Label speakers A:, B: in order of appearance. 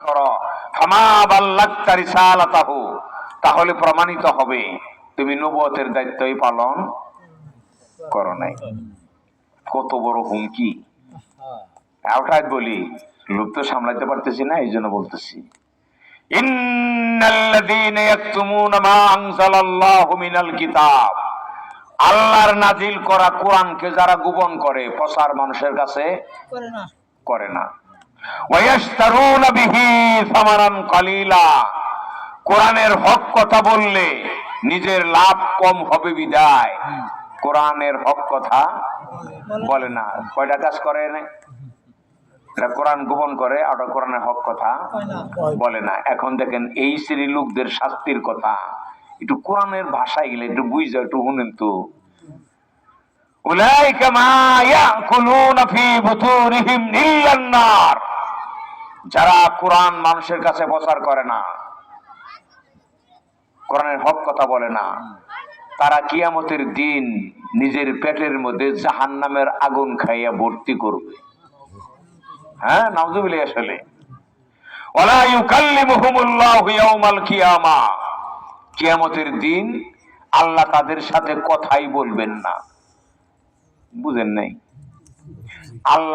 A: করো ফামা বাল্লাগতা রিসালাতাহু তাহলে প্রমাণিত হবে তুমি নবুয়তের দায়িত্বই পালন করো নাই। কত বড় হুমকি। আউটাই বলি লোক তো সামলাইতে পারতেছি না এই জন্য বলতেছি। ইন্নাল্লাযীনা ইয়াকতুমুনা মা আনজালাল্লাহু মিনাল কিতাব আল্লাহর নাজিল করা কোরআনকে যারা গোপন করে প্রচার মানুষের কাছে
B: করে না।
A: করে না। কোরআনের হক কথা বললে নিজের লাভ কম হবে বিদায়। কোরআনের হক কথা বলে না। কয়টা কাজ করে কোরআন গোপন করে কোরআনের হক কথা বলে না। এখন দেখেন, এই শ্রেণির লোকদের শাস্তির কথা। একটু কোরআনের ভাষায় গেলে একটু বুঝা, একটু শুনেন তো। উলাইকা মা ইয়াকুলুনা ফি নার। যারা কোরআন মানুষের কাছে প্রচার করে না, কোরআনের হক কথা বলে না, তারা কিয়ামতের দিন নিজের পেটের মধ্যে জাহান্নামের আগুন খাইয়া ভর্তি করবে। হ্যাঁ নাউজুবিল্লাহ আসলে। ওয়ালা ইউকাল্লিমুহুমুল্লাহু ইয়াউমাল কিয়ামা। কিয়ামতের দিন আল্লাহ তাদের সাথে কথাই বলবেন না। বুঝেন নাই? আল্লাহ